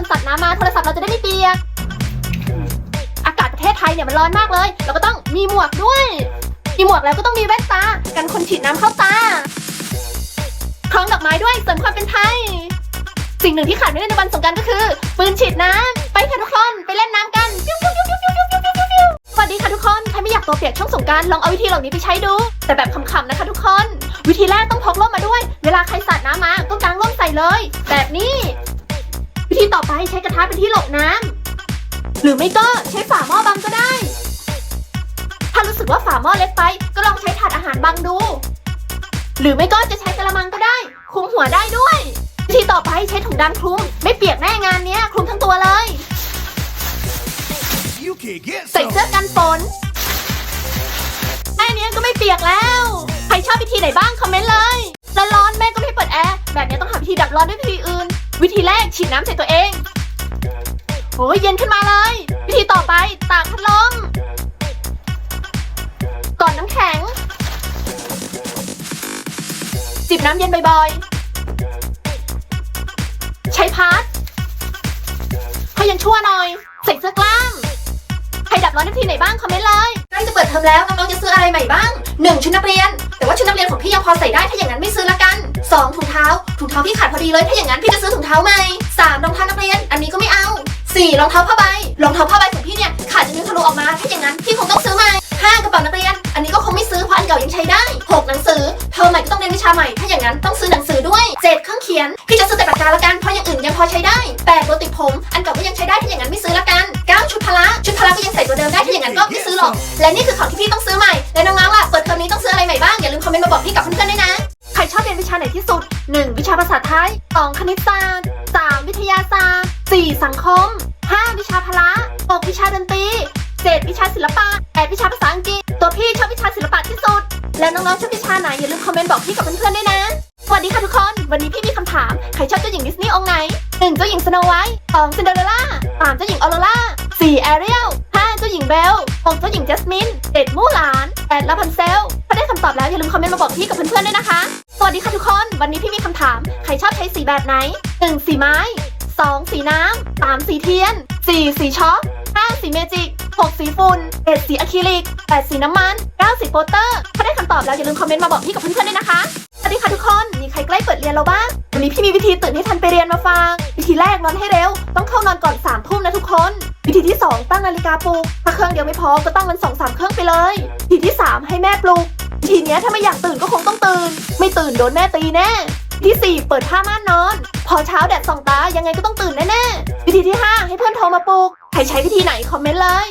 นสัตว์น้ำมาโทรศัพท์เราจะได้ไม่เปียก อากาศประเทศไทยเนี่ยมันร้อนมากเลย เราก็ต้องมีหมวกด้วย มีหมวกแล้วก็ต้องมีแว่นตา กันคนฉีดน้ำเข้าตา คล้องดอกไม้ด้วยเสริมความเป็นไทย สิ่งหนึ่งที่ขาดไม่ได้ในวันสงกรานก็คือปืนฉีดน้ำไปค่ะทุกคนไปเล่นน้ำกันสวัสดีค่ะทุกคน ใครไม่อยากตัวเปียกช่วงสงการลองเอาวิธีเหล่านี้ไปใช้ดู แต่แบบขำๆนะคะทุกคน วิธีแรกต้องพกร่มมาด้วย เวลาใครสาดน้ำมาต้องกางร่มใส่เลย แบบนี้ วิธีต่อไปใช้กระทะเป็นที่หลบน้ำหรือไม่ก็ใช้ฝาหม้อบังก็ได้ ถ้ารู้สึกว่าฝาหม้อเล็กไป ก็ลองใช้ถาดอาหารบังดู หรือไม่ก็จะใช้กระมังก็ได้คลุมหัวได้ด้วย วิธีต่อไปใช้ถุงดำคลุม ไม่เปียกแน่งานเนี้ยคลุมทั้งตัวเลย ใส่เสื้อกันฝนแค่เนี้ยก็ไม่เปียกแล้ว ใครชอบวิธีไหนบ้างคอมเมนต์เลยแล้วร้อนแม่ก็ไม่เปิดแอร์แบบนี้ต้องหาวิธีดับร้อนด้วยวิธีอื่น วิธีแรกฉีดน้ำใส่ตัวเองโอ้ยเย็นขึ้นมาเลย วิธีต่อไปตากพัดลมก่อนน้ำแข็ง จิบน้ำเย็นบ่อยๆ ใช้พัดให้ยังชั่วหน่อย ใส่เสื้อกล้ามใครดับร้อนในทีไหนบ้างคอมเมนต์เลยใกล้จะเปิดเทอมแล้วน้องๆจะซื้ออะไรใหม่บ้าง 1. ชุดนักเรียน แต่ว่าชุดนักเรียนของพี่ยังพอใส่ได้ถ้าอย่างนั้นไม่ซื้อละกัน 2. ถุงเท้า ถุงเท้าพี่ขาดพอดีเลย ถ้าอย่างนั้นพี่จะซื้อถุงเท้าใหม่ 3. รองเท้านักเรียน อันนี้ก็ไม่เอา 4. รองเท้าผ้าใบ รองเท้าผ้าใบของพี่เนี่ยขาดจะนิ้วทะลุออกมา ถ้าอย่างนั้นพี่คงต้องซื้อใหม่ 5. กระเป๋านักเรียน อันนี้ก็คงไม่ซื้อเพราะอันเก่ายังใช้ได้ 6. หนังสือ เทอมใหม่ก็ต้องเรียนวิชาใหม่ ถ้าอย่างนั้นต้องซื้อหนังสือด้วย 7. เครื่องเขียน พี่จะซื้อแต่ปากกาละกัน เพราะอย่างอื่นยังพอใช้ได้ 8. ตัวติดผม อันเก่าก็ยังใช้ได้ ถ้าอย่างนั้นไม่ซื้อละกัน 9. ชุดพละ ชุดพละก็ยังใส่ตัวเดิมได้ ถ้าอย่างนั้นก็ไม่ซื้อหรอก และนี่คือของที่พี่ต้องซื้อใหม่ และน้องๆล่ะ เปิดเทอมนี้ต้องซื้ออะไรใหม่บ้าง อย่าลืมคอมเมนต์มาบอกพี่กับเพื่อน 1. วิชาภาษาไทย 2. คณิตศาสตร์ 3. วิทยาศาสตร์ 4. สังคม 5. วิชาพละ 6. วิชาดนตรี 7. วิชาศิลปะ 8. วิชาภาษาอังกฤษ ตัวพี่ชอบวิชาศิลปะที่สุด แล้วน้องๆชอบวิชาไหนอย่าลืมคอมเมนต์บอกพี่กับเพื่อนๆด้วยนะ สวัสดีค่ะทุกคน วันนี้พี่มีคำถาม ใครชอบเจ้าหญิงดิสนีย์องค์ไหน 1. เจ้าหญิงสโนไวท์ 2. ซินเดอเรลล่า 3. เจ้าหญิงออโรร่า 4. แอเรียล 5. เจ้าหญิงเบล 6. เจ้าหญิงจัสมิน 7. มู่หลาน 8. ลาพันเซลถ้าได้คำตอบแล้วอย่าลืมคอมเมนต์มาบอกพี่กับเพื่อนๆด้วยนะคะ สวัสดีค่ะทุกคน วันนี้พี่มีคำถาม ใครชอบใช้สีแบบไหน 1. สีไม้ 2. สีน้ำ 3. สีเทียน 4. สีช็อก 5. สีเมจิก 6. สีฝุ่น 7. สีอะคริลิก 8. สีน้ำมัน 9. สีโปสเตอร์ ถ้าได้คำตอบแล้วอย่าลืมคอมเมนต์มาบอกพี่กับเพื่อนๆด้วยนะคะ สวัสดีค่ะทุกคน มีใครใกล้เปิดเรียนแล้วบ้าง วันนี้พี่มีวิธีตื่นให้ทันไปเรียนมาฟัง วิธีแรกนอนให้เร็ว ต้องเข้านอนก่อน3ามทุ่มนะทุกคน วิธีที่ 2 ตั้งนาฬิกาปลุก ถ้าเครื่องเดียวไม่พอก็ตั้งมัน2องสามเครื่องไปเลย วิธีที่ 3 ให้แม่ปลุก ทีเนี้ยถ้าไม่อยากตื่นก็คงต้องตื่น ไม่ตื่นโดนแม่ตีแน่ที่ 4 เปิดผ้าม่านนอน พอเช้าแดดส่องตายังไงก็ต้องตื่นแน่ๆวิธีที่ 5 ให้เพื่อนโทรมาปลุกใครใช้วิธีไหนคอมเมนต์เลย